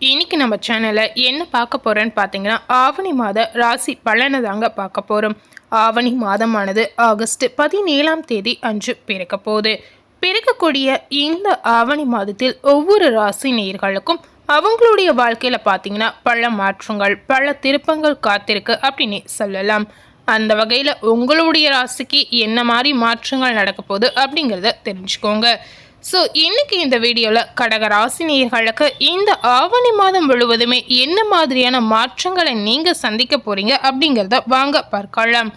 இன்னைக்கு நம்ம சேனலில் என்ன பார்க்க போகிறோன்னு பார்த்தீங்கன்னா ஆவணி மாத ராசி பலனை தாங்க பார்க்க போகிறோம் ஆவணி மாதமானது ஆகஸ்ட் பதினேழாம் தேதி அன்று பிறக்க போகுது. பிறக்கக்கூடிய இந்த ஆவணி மாதத்தில் ஒவ்வொரு ராசி நேர்களுக்கும் அவங்களுடைய வாழ்க்கையில் பார்த்தீங்கன்னா பல மாற்றங்கள் பல திருப்பங்கள் காத்திருக்கு அப்படின்னு சொல்லலாம். அந்த வகையில் உங்களுடைய ராசிக்கு என்ன மாதிரி மாற்றங்கள் நடக்க போகுது அப்படிங்கிறத தெரிஞ்சுக்கோங்க. ஸோ இன்னைக்கு இந்த வீடியோவில் கடக ராசினியர்களுக்கு இந்த ஆவணி மாதம் முழுவதுமே என்ன மாதிரியான மாற்றங்களை நீங்கள் சந்திக்க போகிறீங்க அப்படிங்கிறத வாங்க பார்க்கலாம்.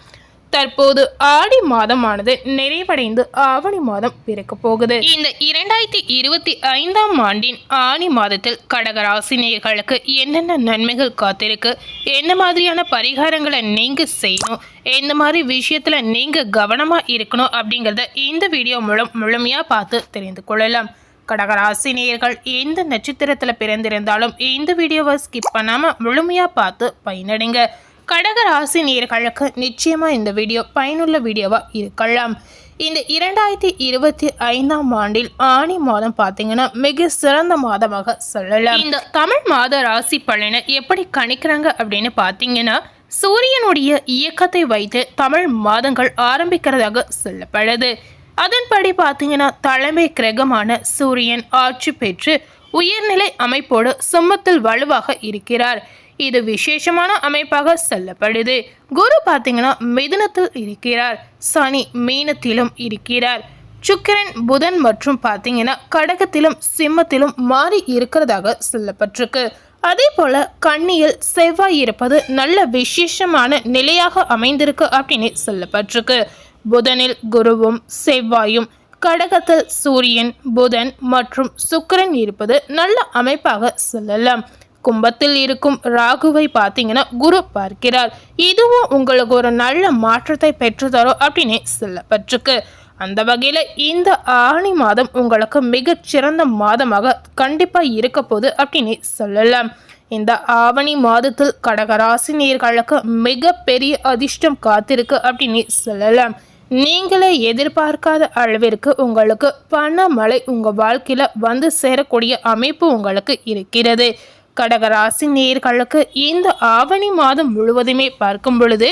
தற்போது ஆடி மாதமானது நிறைவடைந்து ஆவணி மாதம் பிறக்க போகுது. இந்த இரண்டாயிரத்தி இருபத்தி ஐந்தாம் ஆண்டின் ஆணி மாதத்தில் கடகராசினியர்களுக்கு என்னென்ன நன்மைகள் காத்திருக்கு? என்ன மாதிரியான பரிகாரங்களை நீங்க செய்யணும்? எந்த மாதிரி விஷயத்துல நீங்க கவனமா இருக்கணும்? அப்படிங்கிறத இந்த வீடியோ மூலம் முழுமையா பார்த்து தெரிந்து கொள்ளலாம். கடகராசினியர்கள் எந்த நட்சத்திரத்தில் பிறந்திருந்தாலும் இந்த வீடியோவை ஸ்கிப் பண்ணாமல் முழுமையாக பார்த்து பயனடைங்க. கடக ராசி நேர்களுக்கு நிச்சயமாக இந்த வீடியோ பயனுள்ள வீடியோவாக இருக்கலாம். இந்த இரண்டாயிரத்தி இருபத்தி ஐந்தாம் ஆண்டில் ஆணி மாதம் பார்த்தீங்கன்னா மிக சிறந்த மாதமாக சொல்லலாம். இந்த தமிழ் மாத ராசி பலனை எப்படி கணிக்கிறாங்க அப்படின்னு பார்த்தீங்கன்னா சூரியனுடைய இயக்கத்தை வைத்து தமிழ் மாதங்கள் ஆரம்பிக்கிறதாக சொல்லப்படுது. அதன்படி பார்த்தீங்கன்னா தலைமை கிரகமான சூரியன் ஆட்சி பெற்று உயர்நிலை அமைப்போடு சுமத்தில் வலுவாக இருக்கிறார். இது விசேஷமான அமைப்பாக சொல்லப்படுது. குரு பார்த்தீங்கன்னா மிதுனத்தில் இருக்கிறார். சனி மீனத்திலும் இருக்கிறார். சுக்கிரன் புதன் மற்றும் பார்த்தீங்கன்னா கடகத்திலும் சிம்மத்திலும் மாறி இருக்கிறதாக சொல்லப்பட்டிருக்கு. அதே போல கண்ணியில் செவ்வாய் இருப்பது நல்ல விசேஷமான நிலையாக அமைந்திருக்கு அப்படின்னு சொல்லப்பட்டிருக்கு. புதனில் குருவும் செவ்வாயும் கடகத்தில் சூரியன் புதன் மற்றும் சுக்கிரன் இருப்பது நல்ல அமைப்பாக சொல்லலாம். கும்பத்தில் இருக்கும் ராகுவை பார்த்தீங்கன்னா குரு பார்க்கிறார். இதுவும் உங்களுக்கு ஒரு நல்ல மாற்றத்தை பெற்றுத்தரும் அப்படின்னு சொல்லப்பட்டிருக்கு. அந்த வகையில் இந்த ஆணி மாதம் உங்களுக்கு மிகச்சிறந்த மாதமாக கண்டிப்பாக இருக்க போகுது அப்படின்னு சொல்லலாம். இந்த ஆவணி மாதத்தில் கடகராசி நேர்களுக்கு மிகப்பெரிய அதிர்ஷ்டம் காத்திருக்கு அப்படின்னு சொல்லலாம். நீங்களே எதிர்பார்க்காத அளவிற்கு உங்களுக்கு பண மழை உங்கள் வாழ்க்கையில் வந்து சேரக்கூடிய அமைப்பு உங்களுக்கு இருக்கிறது. கடகராசி நேர்களுக்கு இந்த ஆவணி மாதம் முழுவதுமே பார்க்கும் பொழுது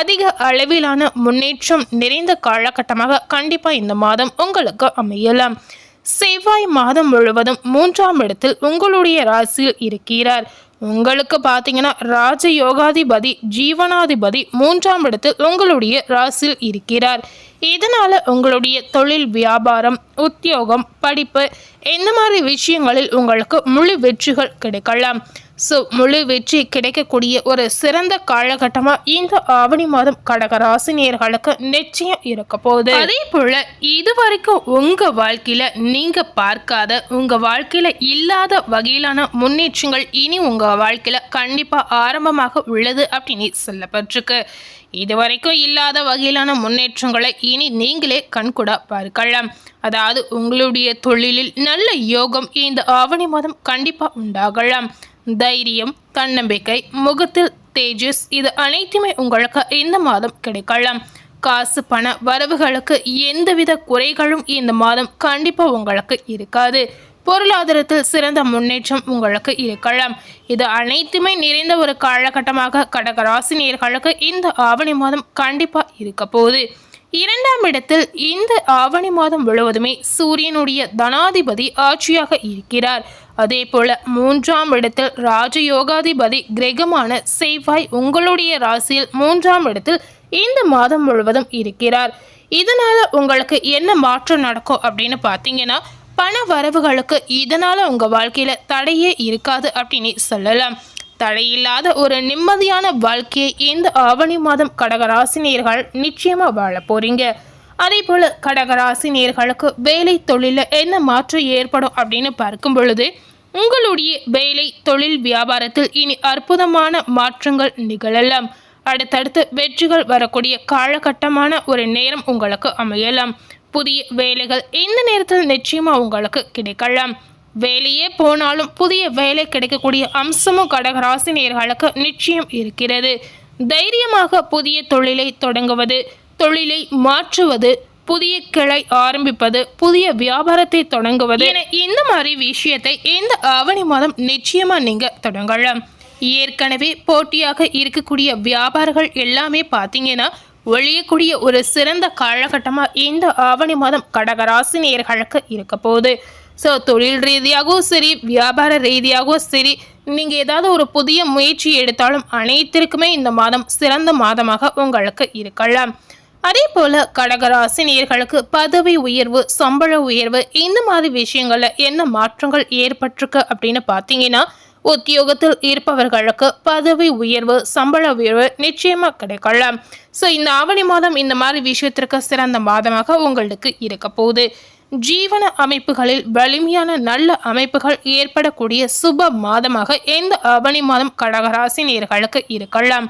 அதிக அளவிலான முன்னேற்றம் நிறைந்த காலகட்டமாக கண்டிப்பாக இந்த மாதம் உங்களுக்கு அமையலாம். செவ்வாய் மாதம் முழுவதும் மூன்றாம் இடத்தில் உங்களுடைய ராசியில் இருக்கிறார். உங்களுக்கு பார்த்தீங்கன்னா ராஜ யோகாதிபதி ஜீவனாதிபதி மூன்றாம் இடத்தில் உங்களுடைய ராசியில் இருக்கிறார். இதனால் உங்களுடைய தொழில் வியாபாரம் உத்தியோகம் படிப்பு இந்த மாதிரி விஷயங்களில் உங்களுக்கு முழு வெற்றிகள் கிடைக்கலாம். ஸோ முழு வெற்றி கிடைக்கக்கூடிய ஒரு சிறந்த காலகட்டமாக இந்த ஆவணி மாதம் கடகராசினியர்களுக்கு நிச்சயம் இருக்க போகுது. அதே போல் இது வரைக்கும் வாழ்க்கையில் நீங்கள் பார்க்காத உங்கள் வாழ்க்கையில் இல்லாத வகையிலான முன்னேற்றங்கள் இனி உங்கள் வாழ்க்கையில் கண்டிப்பாக ஆரம்பமாக உள்ளது அப்படின்னு சொல்லப்பட்டிருக்கு. இதுவரைக்கும் இல்லாத வகையிலான முன்னேற்றங்களை இனி நீங்களே கண்கூடா பார்க்கலாம். அதாவது உங்களுடைய தொழிலில் நல்ல யோகம் இந்த ஆவணி மாதம் கண்டிப்பாக உண்டாகலாம். தைரியம் தன்னம்பிக்கை முகத்தில் தேஜஸ் இது அனைத்துமே உங்களுக்கு இந்த மாதம் கிடைக்கலாம். காசு பண வரவுகளுக்கு எந்தவித குறைகளும் இந்த மாதம் கண்டிப்பாக உங்களுக்கு இருக்காது. பொருளாதாரத்தில் சிறந்த முன்னேற்றம் உங்களுக்கு இருக்கலாம். இது அனைத்துமே நிறைந்த ஒரு காலகட்டமாக கடக ராசினியர்களுக்கு இந்த ஆவணி மாதம் கண்டிப்பாக இருக்க போகுது. இரண்டாம் இடத்தில் இந்த ஆவணி மாதம் முழுவதுமே சூரியனுடைய தனாதிபதி ஆட்சியாக இருக்கிறார். அதே போல மூன்றாம் இடத்தில் ராஜயோகாதிபதி கிரகமான செவ்வாய் உங்களுடைய ராசியில் மூன்றாம் இடத்தில் இந்த மாதம் முழுவதும் இருக்கிறார். இதனால உங்களுக்கு என்ன மாற்றம் நடக்கும் அப்படின்னு பார்த்தீங்கன்னா பண வரவுகளுக்கு இதனால உங்க வாழ்க்கையில தடையே இருக்காது அப்படின்னு சொல்லலாம். தடையில்லாத ஒரு நிம்மதியான வாழ்க்கையை இந்த ஆவணி மாதம் கடகராசினியர்கள் நிச்சயமாக வாழ போறீங்க. அதே போல கடகராசினியர்களுக்கு வேலை தொழிலில் என்ன மாற்றம் ஏற்படும் அப்படின்னு பார்க்கும் பொழுது உங்களுடைய வேலை தொழில் வியாபாரத்தில் இனி அற்புதமான மாற்றங்கள் நிகழலாம். அடுத்தடுத்து வெற்றிகள் வரக்கூடிய காலகட்டமான ஒரு நேரம் உங்களுக்கு அமையலாம். புதிய வேலைகள் இந்த நேரத்தில் நிச்சயமாக உங்களுக்கு கிடைக்கலாம். வேலையே போனாலும் புதிய வேலை கிடைக்கக்கூடிய அம்சமும் கடகராசினியர்களுக்கு நிச்சயம் இருக்கிறது. தைரியமாக புதிய தொழிலை தொடங்குவது தொழிலை மாற்றுவது புதிய கிளை ஆரம்பிப்பது புதிய வியாபாரத்தை தொடங்குவது. என இந்த மாதிரி விஷயத்தை இந்த ஆவணி மாதம் நிச்சயமா நீங்க தொடங்கலாம். ஏற்கனவே போட்டியாக இருக்கக்கூடிய வியாபாரிகள் எல்லாமே பார்த்தீங்கன்னா ஒழியக்கூடிய ஒரு சிறந்த காலகட்டமாக இந்த ஆவணி மாதம் கடகராசினியர்களுக்கு இருக்க போகுது. ஸோ தொழில் ரீதியாகவும் சரி வியாபார ரீதியாகவும் சரி நீங்கள் ஏதாவது ஒரு புதிய முயற்சி எடுத்தாலும் அனைத்திற்குமே இந்த மாதம் சிறந்த மாதமாக உங்களுக்கு இருக்கலாம். அதே போல் கடகராசினியர்களுக்கு பதவி உயர்வு சம்பள உயர்வு இந்த மாதிரி விஷயங்களில் என்ன மாற்றங்கள் ஏற்பட்டிருக்கு அப்படின்னு பார்த்தீங்கன்னா உத்தியோகத்தில் இருப்பவர்களுக்கு பதவி உயர்வு சம்பள உயர்வு நிச்சயமாக கிடைக்கலாம். ஸோ இந்த ஆவணி மாதம் இந்த மாதிரி விஷயத்திற்கு சிறந்த மாதமாக உங்களுக்கு இருக்க போகுது. ஜீவன அமைப்புகளில் வலிமையான நல்ல அமைப்புகள் ஏற்படக்கூடிய சுப மாதமாக இந்த ஆவணி மாதம் கடகராசி நேர்களுக்கு இருக்கலாம்.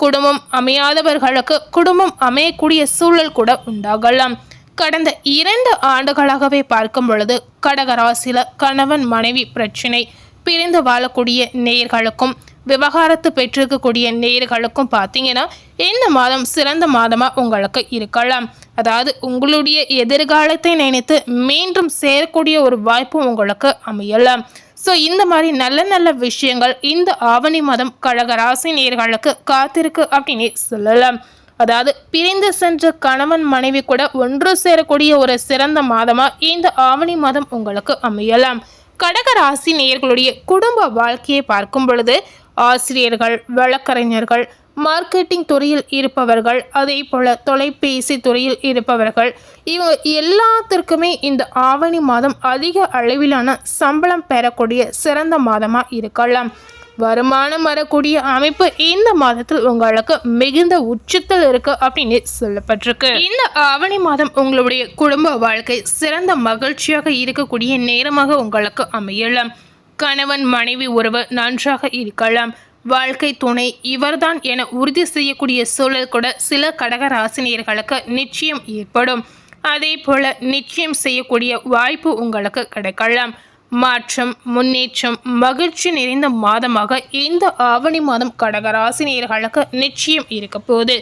குடும்பம் அமையாதவர்களுக்கு குடும்பம் அமையக்கூடிய சூழல் கூட உண்டாகலாம். கடந்த இரண்டு ஆண்டுகளாகவே பார்க்கும் பொழுது கடகராசில கணவன் மனைவி பிரச்சினை பிரிந்து வாழக்கூடிய நேர்களுக்கும் விவகாரத்து பெற்றிருக்கக்கூடிய நேர்களுக்கும் பார்த்தீங்கன்னா இந்த மாதம் சிறந்த மாதமாக உங்களுக்கு இருக்கலாம். அதாவது உங்களுடைய எதிர்காலத்தை நினைத்து மீண்டும் சேரக்கூடிய ஒரு வாய்ப்பு உங்களுக்கு அமையலாம் ஸோ இந்த மாதிரி நல்ல நல்ல விஷயங்கள் இந்த ஆவணி மாதம் கழக ராசி நேர்களுக்கு காத்திருக்கு அப்படின்னு சொல்லலாம். அதாவது பிரிந்து சென்ற கணவன் மனைவி கூட ஒன்று சேரக்கூடிய ஒரு சிறந்த மாதமாக இந்த ஆவணி மாதம் உங்களுக்கு அமையலாம். கடக ராசி நேயர்களுடைய குடும்ப வாழ்க்கையை பார்க்கும் பொழுது ஆசிரியர்கள் வழக்கறிஞர்கள் மார்க்கெட்டிங் துறையில் இருப்பவர்கள் அதே போல் தொலைபேசி துறையில் இருப்பவர்கள் இவங்க எல்லாத்திற்குமே இந்த ஆவணி மாதம் அதிக அளவிலான சம்பளம் பெறக்கூடிய சிறந்த மாதமாக இருக்கலாம். வருமானம் வரக்கூடிய அமைப்பு இந்த மாதத்தில் உங்களுக்கு மிகுந்த உச்சத்தில் இருக்கு அப்படின்னு சொல்லப்பட்டிருக்கு. இந்த ஆவணி மாதம் உங்களுடைய குடும்ப வாழ்க்கை சிறந்த மகிழ்ச்சியாக இருக்கக்கூடிய நேரமாக உங்களுக்கு அமையலாம். கணவன் மனைவி உறவு நன்றாக இருக்கலாம். வாழ்க்கை துணை இவர்தான் என உறுதி செய்யக்கூடிய சூழல் கூட சில கடக ராசினியர்களுக்கு நிச்சயம் ஏற்படும். அதே போல நிச்சயம் செய்யக்கூடிய வாய்ப்பு உங்களுக்கு கிடைக்கலாம். மாற்றம் முன்னேற்றம் மகிழ்ச்சி நிறைந்த மாதமாக இந்த ஆவணி மாதம் கடகராசினியர்களுக்கு நிச்சயம் இருக்க போகுது.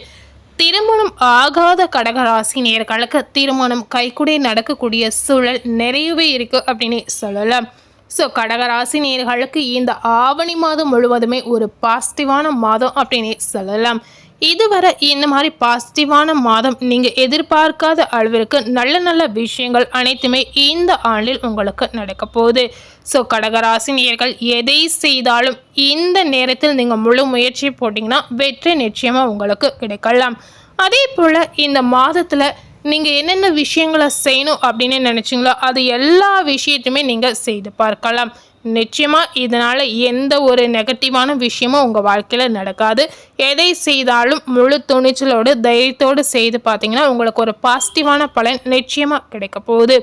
திருமணம் ஆகாத கடகராசினியர்களுக்கு திருமணம் கைக்குடி நடக்கக்கூடிய சூழல் நிறையவே இருக்கு அப்படின்னு சொல்லலாம். ஸோ கடகராசி நேர்களுக்கு இந்த ஆவணி மாதம் முழுவதுமே ஒரு பாசிட்டிவான மாதம் அப்படின்னு சொல்லலாம். இதுவரை இந்த மாதிரி பாசிட்டிவான மாதம் நீங்கள் எதிர்பார்க்காத அளவிற்கு நல்ல நல்ல விஷயங்கள் அனைத்துமே இந்த ஆண்டில் உங்களுக்கு நடக்க போகுது. ஸோ கடகராசி நேர்கள் எதை செய்தாலும் இந்த நேரத்தில் நீங்கள் முழு முயற்சி போட்டிங்கன்னா வெற்றி நிச்சயமாக உங்களுக்கு கிடைக்கலாம். அதே போல் இந்த மாதத்தில் நீங்கள் என்னென்ன விஷயங்களை செய்யணும் அப்படின்னு நினச்சிங்களோ அது எல்லா விஷயத்தையுமே நீங்கள் செய்து பார்க்கலாம். நிச்சயமாக இதனால் எந்த ஒரு நெகட்டிவான விஷயமும் உங்கள் வாழ்க்கையில் நடக்காது. எதை செய்தாலும் முழு துணிச்சலோடு தைரியத்தோடு செய்து பார்த்தீங்கன்னா உங்களுக்கு ஒரு பாசிட்டிவான பலன் நிச்சயமாக கிடைக்க போகுது.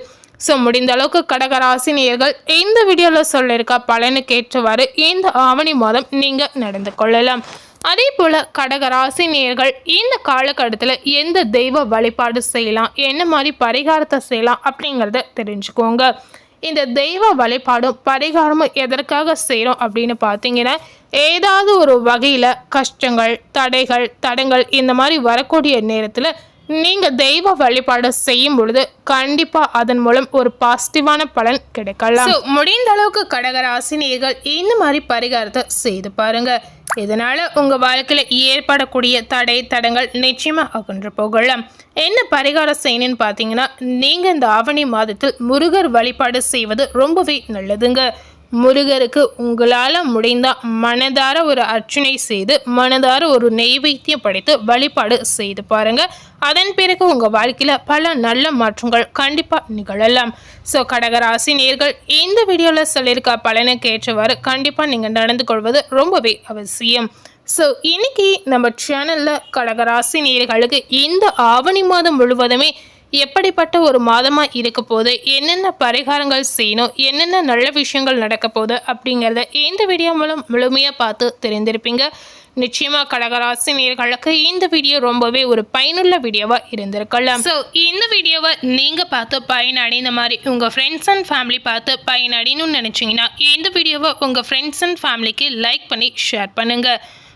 ஸோ முடிந்த அளவுக்கு கடகராசினியர்கள் இந்த வீடியோவில் சொல்லியிருக்க பலனுக்கேற்றவாறு இந்த ஆவணி மாதம் நீங்கள் நடந்து கொள்ளலாம். அதே போல் கடகராசி நேர்கள் இந்த காலகட்டத்தில் எந்த தெய்வ வழிபாடு செய்யலாம் என்ன மாதிரி பரிகாரத்தை செய்யலாம் அப்படிங்கிறத தெரிஞ்சுக்கோங்க. இந்த தெய்வ வழிபாடும் பரிகாரமும் எதற்காக செய்கிறோம் அப்படின்னு பார்த்தீங்கன்னா ஏதாவது ஒரு வகையில் கஷ்டங்கள் தடைகள் தடங்கள் இந்த மாதிரி வரக்கூடிய நேரத்தில் நீங்கள் தெய்வ வழிபாடு செய்யும் பொழுது கண்டிப்பாக அதன் மூலம் ஒரு பாசிட்டிவான பலன் கிடைக்கலாம். முடிந்த அளவுக்கு கடகராசினியர்கள் இந்த மாதிரி பரிகாரத்தை செய்து பாருங்கள் இதனால் உங்கள் வாழ்க்கையில் ஏற்படக்கூடிய தடை தடங்கள் நிச்சயமாக அகன்று போகலாம். என்ன பரிகாரம் செய்யணும்னு பார்த்தீங்கன்னா நீங்கள் இந்த ஆவணி மாதத்தில் முருகர் வழிபாடு செய்வது ரொம்பவே நல்லதுங்க. முருகருக்கு உங்களால் முடிந்தால் மனதார ஒரு அர்ச்சனை செய்து மனதார ஒரு நெய்வேத்தியம் படைத்து வழிபாடு செய்து பாருங்க. அதன் பிறகு உங்கள் வாழ்க்கையில் பல நல்ல மாற்றங்கள் கண்டிப்பாக நிகழலாம். ஸோ கடகராசி நேர்கள் இந்த வீடியோவில் சொல்லியிருக்க பலனுக்கு ஏற்றவாறு கண்டிப்பாக நீங்கள் நடந்து கொள்வது ரொம்பவே அவசியம். ஸோ இன்னைக்கு நம்ம சேனலில் கடகராசி நேர்களுக்கு இந்த ஆவணி மாதம் முழுவதுமே எப்படிப்பட்ட ஒரு மாதமாக இருக்க போது என்னென்ன பரிகாரங்கள் செய்யணும்? என்னென்ன நல்ல விஷயங்கள் நடக்க போகுது? அப்படிங்கிறத இந்த வீடியோ மூலம் முழுமையாக பார்த்து தெரிந்திருப்பீங்க. நிச்சயமாக கடகராசி நேர்களுக்கு இந்த வீடியோ ரொம்பவே ஒரு பயனுள்ள வீடியோவாக இருந்திருக்கலாம். ஸோ இந்த வீடியோவை நீங்கள் பார்த்து பயனடைந்த மாதிரி உங்கள் ஃப்ரெண்ட்ஸ் அண்ட் ஃபேமிலி பார்த்து பயனடையணும்னு நினச்சிங்கன்னா இந்த வீடியோவை உங்கள் ஃப்ரெண்ட்ஸ் அண்ட் ஃபேமிலிக்கு லைக் பண்ணி ஷேர் பண்ணுங்கள்